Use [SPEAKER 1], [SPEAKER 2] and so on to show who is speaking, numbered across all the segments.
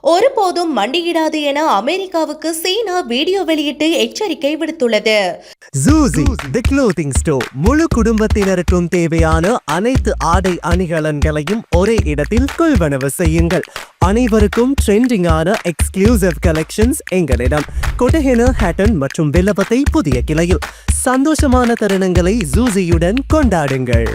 [SPEAKER 1] ஒருபோதும் மண்டியிடாது என அமெரிக்காவுக்கு சீனா வீடியோ வெளியிட்டு எச்சரிக்கை விடுத்துள்ளது.
[SPEAKER 2] ஜூசி தி க்ளோத்திங் ஸ்டோர் முழு குடும்பத்தினருக்கும் தேவையான அனைத்து ஆடை அணிகலன்களையும் ஒரே இடத்தில் கொள்வனவு செய்யுங்கள். அனைவருக்கும் ட்ரெண்டிங்கான எக்ஸ்க்ளூசிவ் கலெக்ஷன்ஸ் எங்களிடம். கொட்டஹென ஹேட்டன் மற்றும் வில்லபத்தை புதிய கிளையில். சந்தோஷமான தருணங்களை ஜூசியுடன் கொண்டாடுங்கள்.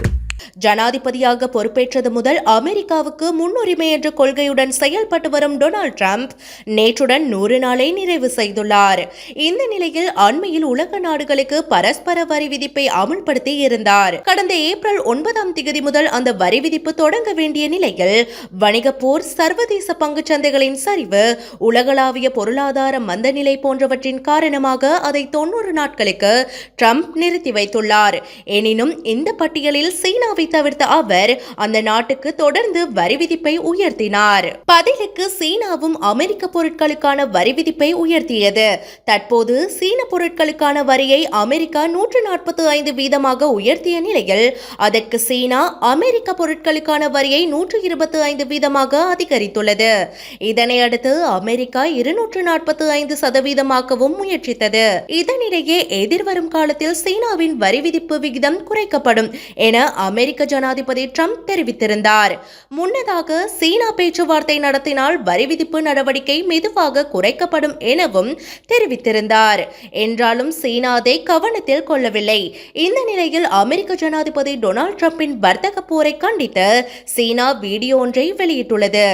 [SPEAKER 1] ஜனாதிபதியாக பொறுப்பேற்றது முதல் அமெரிக்காவுக்கு முன்னுரிமை என்ற கொள்கையுடன் செயல்பட்டு வரும் டொனால்டு டிரம்ப் நேற்றுடன் நூறு நாளை நிறைவு செய்துள்ளார். இந்த நிலையில் அண்மையில் உலக நாடுகளுக்கு பரஸ்பர வரி விதிப்பை அமுல்படுத்தி இருந்தார். கடந்த ஏப்ரல் ஒன்பதாம் தேதி முதல் அந்த வரி விதிப்பு தொடங்க வேண்டிய நிலையில் வணிக போர் சர்வதேச பங்கு சந்தைகளின் சரிவு உலகளாவிய பொருளாதார மந்தநிலை போன்றவற்றின் காரணமாக அதை தொன்னூறு நாட்களுக்கு ட்ரம்ப் நிறுத்தி வைத்துள்ளார். எனினும் இந்த பட்டியலில் சீனா சீனாவை தவிர்த்த அவர் அந்த நாட்டுக்கு தொடர்ந்து வரி விதிப்பை உயர்த்தினார். பதிலுக்கு சீனாவும் அமெரிக்க பொருட்களுக்கான வரி விதிப்பை உயர்த்தியது. தற்போது சீன பொருட்களுக்கான வரியை அமெரிக்கா நூற்று நாற்பத்தி ஐந்து வீதமாக உயர்த்திய நிலையில் அதற்கு சீனா அமெரிக்க பொருட்களுக்கான வரியை நூற்று இருபத்தி ஐந்து வீதமாக அதிகரித்துள்ளது. இதனை அடுத்து அமெரிக்கா இருநூற்று நாற்பத்தி ஐந்து சதவீதமாகவும் முயற்சித்தது. இதனிடையே எதிர்வரும் காலத்தில் சீனாவின் வரி விதிப்பு விகிதம் குறைக்கப்படும் என அமெரிக்க அமெரிக்க ஜனாதிபதி ட்ரம்ப் தெரிவித்திருந்தார். முன்னதாக சீனா பேச்சுவார்த்தை நடத்தினால் வரி விதிப்பு நடவடிக்கை மெதுவாக குறைக்கப்படும் எனவும் தெரிவித்திருந்தார். என்றாலும் சீனா அதை கவனத்தில் கொள்ளவில்லை. இந்த நிலையில் அமெரிக்க ஜனாதிபதி டொனால்ட் ட்ரம்பின் வர்த்தக போரை கண்டித்து சீனா வீடியோ ஒன்றை வெளியிட்டுள்ளது.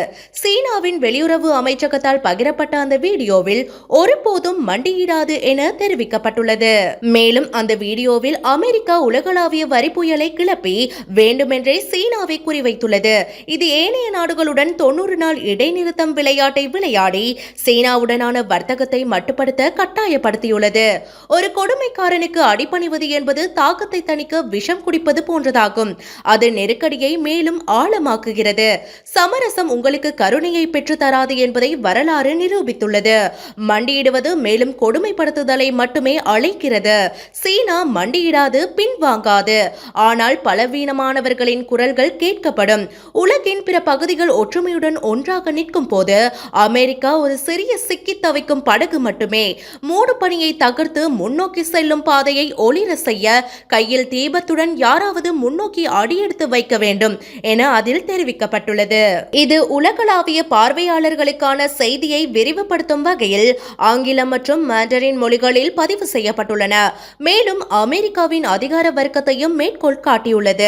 [SPEAKER 1] சீனாவின் வெளியுறவு அமைச்சகத்தால் பகிரப்பட்ட அந்த வீடியோவில் ஒருபோதும் மண்டியிடாது என தெரிவிக்கப்பட்டுள்ளது. மேலும் அந்த வீடியோவில் அமெரிக்கா உலகளாவிய வரி புயலை கிளப்பி வேண்டுமென்றே சீனாவை குறிவைத்துள்ளது. இது ஏனைய நாடுகளுடன் தொன்னூறு நாள் இடைநிறுத்தம் விளையாட்டை விளையாடி சீனாவுடனான வர்த்தகத்தை மட்டுப்படுத்த கட்டாயப்படுத்தியுள்ளது. ஒரு கொடுமைக்காரனுக்கு அடிபணிவது என்பது தாக்கத்தை தணிக்க விஷம் குடிப்பது போன்றதாகும். அது நெருக்கடியை மேலும் ஆழமாக்குகிறது. சமரசம் உங்களுக்கு கருணையை பெற்றுத்தராது என்பதை வரலாறு நிரூபித்துள்ளது. மண்டியிடுவது மேலும் கொடுமைப்படுத்துதலை மட்டுமே அழைக்கிறது. சீனா மண்டியிடாது பின்வாங்காது. ஆனால் பலவீனமானவர்களின் குரல்கள் கேட்கப்படும். உலகின் பிற பகுதிகள் ஒற்றுமையுடன் ஒன்றாக நிற்கும் போது அமெரிக்கா ஒரு சிறிய சிக்கி தவிக்கும் படகு மட்டுமே. மூடு பணியை தகர்த்து முன்னோக்கி செல்லும் பாதையை ஒளிர செய்ய கையில் தீபத்துடன் யாராவது முன்னோக்கி அடியெடுத்து வைக்க வேண்டும் என அதில் தெரிவிக்கப்பட்டுள்ளது. இது உலகளாவிய பார்வையாளர்களுக்கான செய்தியை விரிவுபடுத்தும் வகையில் ஆங்கிலம் மற்றும் மேண்டரின் மொழிகளில் பதிவு செய்யப்பட்டுள்ளன. மேலும் அமெரிக்காவின் அதிகார வர்க்கத்தையும் மேற்கோள் காட்டியுள்ளது.